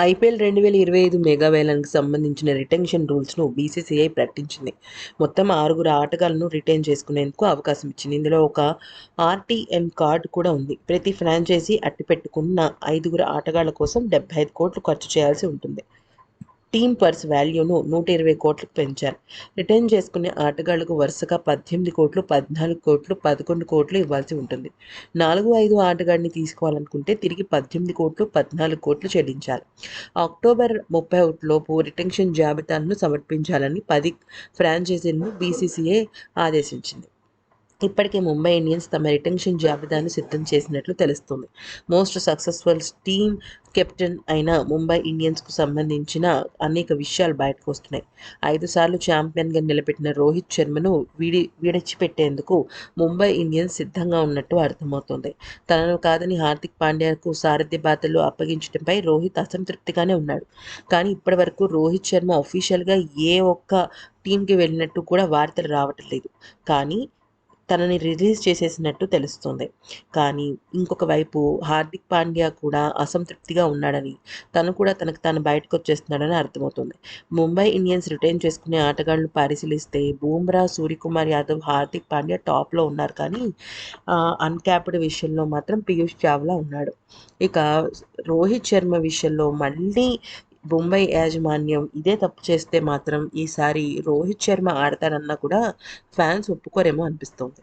IPL రెండు వేల ఇరవై ఐదు మెగా వేలానికి సంబంధించిన రిటెన్షన్ రూల్స్ను బీసీసీఐ ప్రకటించింది. మొత్తం ఆరుగురు ఆటగాళ్ళను రిటైన్ చేసుకునేందుకు అవకాశం ఇచ్చింది. ఇందులో ఒక ఆర్టీఎం కార్డు కూడా ఉంది. ప్రతి ఫ్రాంచైజీ అట్టిపెట్టుకున్న ఐదుగురు ఆటగాళ్ళ కోసం డెబ్బై ఐదు కోట్లు ఖర్చు చేయాల్సి ఉంటుంది. టీమ్ పర్స్ వాల్యూను నూట ఇరవై కోట్లకు పెంచారు. రిటర్న్ చేసుకునే ఆటగాళ్ళకు వరుసగా పద్దెనిమిది కోట్లు పద్నాలుగు కోట్లు పదకొండు కోట్లు ఇవ్వాల్సి ఉంటుంది. నాలుగు ఐదు ఆటగాడిని తీసుకోవాలనుకుంటే తిరిగి పద్దెనిమిది కోట్లు పద్నాలుగు కోట్లు చెల్లించాలి. అక్టోబర్ ముప్పై ఒకటిలోపు రిటెన్షన్ జాబితాలను సమర్పించాలని పది ఫ్రాంచైజీలను బీసీసీఐ ఆదేశించింది. ఇప్పటికే ముంబై ఇండియన్స్ తమ రిటెన్షన్ జాబితాను సిద్ధం చేసినట్లు తెలుస్తుంది. మోస్ట్ సక్సెస్ఫుల్ టీమ్ కెప్టెన్ అయిన ముంబై ఇండియన్స్కు సంబంధించిన అనేక విషయాలు బయటకు వస్తున్నాయి. ఐదు సార్లు ఛాంపియన్గా నిలబెట్టిన రోహిత్ శర్మను విడి విడిచిపెట్టేందుకు ముంబై ఇండియన్స్ సిద్ధంగా ఉన్నట్టు అర్థమవుతుంది. తనను కాదని హార్దిక్ పాండ్యాకు సారథ్య బాధలు అప్పగించడంపై రోహిత్ అసంతృప్తిగానే ఉన్నాడు. కానీ ఇప్పటి వరకు రోహిత్ శర్మ అఫీషియల్గా ఏ ఒక్క టీంకి వెళ్ళినట్టు కూడా వార్తలు రావటం లేదు. కానీ తనని రిలీజ్ చేసేసినట్టు తెలుస్తుంది. కానీ ఇంకొక వైపు హార్దిక్ పాండ్యా కూడా అసంతృప్తిగా ఉన్నాడని తను కూడా తనకు తాను బయటకు వచ్చేస్తున్నాడని అర్థమవుతుంది. ముంబై ఇండియన్స్ రిటైన్ చేసుకునే ఆటగాళ్ళను పరిశీలిస్తే బూమ్రా సూర్యకుమార్ యాదవ్ హార్దిక్ పాండ్యా టాప్లో ఉన్నారు. కానీ అన్క్యాప్డ్ విషయంలో మాత్రం పీయూష్ చావ్లా ఉన్నాడు. ఇక రోహిత్ శర్మ విషయంలో మళ్ళీ బొంబాయి యాజమాన్యం ఇదే తప్పు చేస్తే మాత్రం ఈసారి రోహిత్ శర్మ ఆడతారన్నా కూడా ఫ్యాన్స్ ఒప్పుకోరేమో అనిపిస్తుంది.